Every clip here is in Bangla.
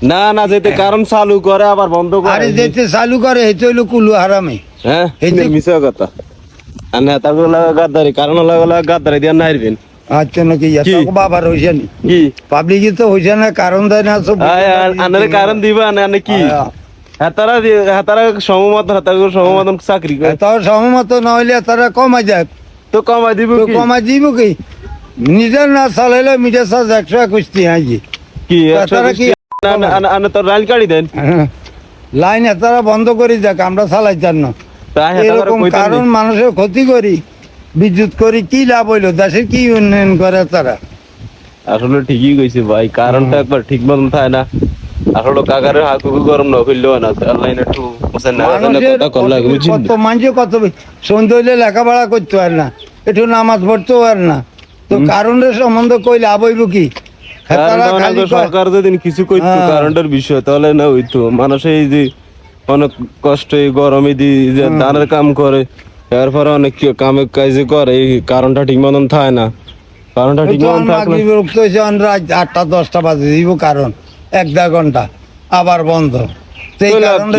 না না যেতে কারণ চালু করে আবার বন্ধ করে আরে যেতে চালু করে হেতে হইল কুলু হারামে। হ্যাঁ? এই যে- কথা। আর নেতা গুলো গাদ্দারি কারণ গাদ্দারি দিয়ে নাইরবেন। আচ্ছা নাকি? বাবার হইছে নি? কি? পাবলিকই তো হইছে না কারণ দেয় না সব আনারে কারণ দিবা না কি। হাতারা হাতারা সমমত হাতারা সমমত চাকরি করে। তাও সহমত নইলে তারা কমাই যাক তো কমাই দিব কি? কমাই দিব কি? নিজের না চালাইলে মিটার চার্জ একশো একুশ হাঁজি। কি তারা কি- রাইল দেন। লাইন এতারা বন্ধ করি যাক আমরা চালাই চান না। এরকম কারণ মানুষের ক্ষতি করি বিদ্যুৎ করি কি লাভ হইল? দেশের কি উন্নয়ন করে তারা? আসলে ঠিকই কইছে ভাই কারণটা একবার ঠিক মতন থাকে না। আসলে কাকারে হাকুকু গরম না হইল না আল্লাহ একটু কত মানুষের কত হইলে লেখাপড়া করতে পারে না একটু নামাজ পড়তেও পারে না। তো কারণের সম্বন্ধে কই লাভ হইব কি? সরকার যদি কিছু কইতো হ্যাঁ। কারণটার বিষয় তাহলে না হইতো মানুষ এই যে অনেক কষ্ট গরমে দি যে ধানের কাম করে এরপরে অনেক কি কামে কাজে করে এই কারণটা ঠিক মতন থাকে না কারণটা ঠিক মতন অন রাত আটটা দশটা বাজে দিব কারণ এক দেড় ঘণ্টা আবার বন্ধ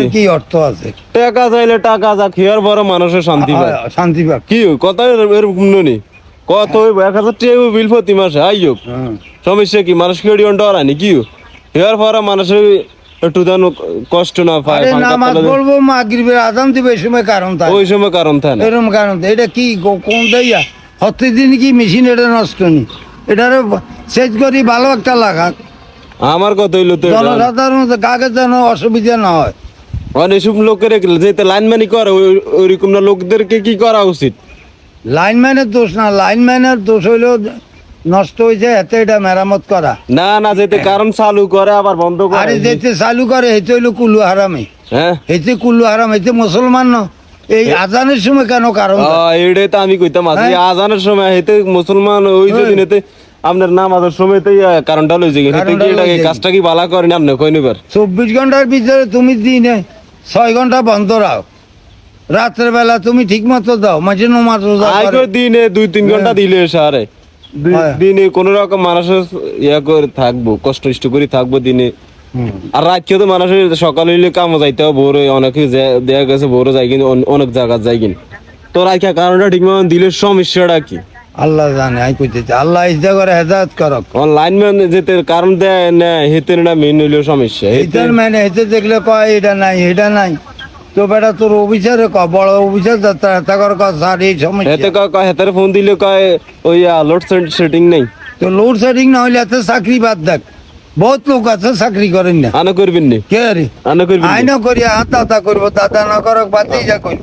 কি? অর্থ আছে টাকা চাইলে টাকা যা খেয়ার পরে মানুষের শান্তি পায় হ্যাঁ, শান্তি পাক কি কত এরকম নি কত হইব? এক হাজার টাকা বিল প্রতি মাসে আইয়ো হ্যাঁ। সমস্যা কি? মানুষ কেড়ি ডরানি কি এর পরে মানুষের একটু যেন কষ্ট না পায় নামাজ পড়ব মাগরিবের আজান দিবে এই সময় কারণ থাকে। ওই সময় কারণ থাকে এরকম কারণ এটা কি কোন দেয়া? প্রতিদিন কি মেশিন এটা নষ্ট নি? এটারে সেচ করি ভালো একটা লাগাক। আমার কথা হইল তো। জনসাধারণ কাকে যেন অসুবিধা না হয়। অনেক লোকের যেতে লাইনম্যানই করে ওই- ওইরকম না। লোকদেরকে কি করা উচিত? লাইনম্যানের দোষ না লাইনম্যানের দোষ হইলেও নষ্ট হয়েছে এতে এটা মেরামত করা। না না যেতে কারণ চালু করে আবার বন্ধ করে। আরে যেতে চালু করে হেতে হইল কুল্লু হারামে। হ্যাঁ। হেতে কুল্লু হারাম হেতে মুসলমান ন। এই আজানের সময় কেন কারণ আহ, এইটাই তো আমি কইতাম আছি হ্যাঁ। আজানের সময় হেতে মুসলমান ওই যে ওই। দিনেতে আপনার নামাজের সময় তো কারণটা লইছে হেতে কি এটাকে। কাজটা কি বালা করেন আপনি? কই নিবার চব্বিশ ঘণ্টার ভিতরে তুমি দিনে ছয় ঘণ্টা বন্ধ রাও রাত্রে বেলা তুমি ঠিক মতো দাও মাঝে করে। দিনে দুই তিন ঘণ্টা দিলে সারে। হ্যাঁ। দিনে কোন রকম মানুষের ইয়া করে থাকব কষ্ট ইষ্ট করে থাকব দিনে। আর রাতকে তো মানুষের সকালে হইলে কামে যাইতে হবে ভোরে অনেকে যে- দেখা গেছে ভোরে যায় কিন্তু অন- অনেক জায়গা যায় কিন্তু। তো রাখা কারণটা ঠিক মতন দিলে সমস্যাটা কি? আল্লাহ জানে আই কইতেছে আল্লাহ ইচ্ছা করে হেদায়ত করক। লাইন ম্যান যেতে কারণ দেয় না হেতে না মেন হইলে সমস্যা হেতে এইটার মানে হেতে দেখলে কয় এটা নাই এটা নাই। তো বেটা তোর অফিসারে ক বড় অফিসার যাত্রা হেতা কর ক স্যার এই হেতে সমস্যা কয় কয় হেতারে ফোন দিলে কয় ওই লোড সেটিং নেই। তো লোড শেডিং না হইলে এত চাকরি বাদ দেখ। বহুত লোক আছে চাকরি করেন না। আনা করবেন নি? কে রে? আনা করবেন নি? আইন করি হাত দাদা করব দাদা না করক বাতেই যা করব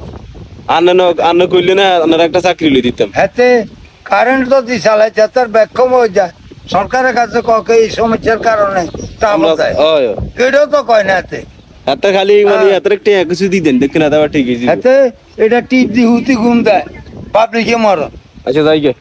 আনা ন- আনা করলে না আপনার একটা চাকরি লই দিতাম। হাতে কারেন্ট যদি চালায় যাতার ব্যাখ্যম হয়ে যায়। সরকারের কাছে ককে এই সমস্যার কারণে টাকা আমরা- এটাও তো কয় না হাতে হাতে খালি মানে এত হাতের একটা কিছু দিই দেন দেখেন আবার ঠিক আছে হাতে এটা টিপ দি হুতি ঘুম দেয়। পাবলিকে মর? আচ্ছা যাই গে।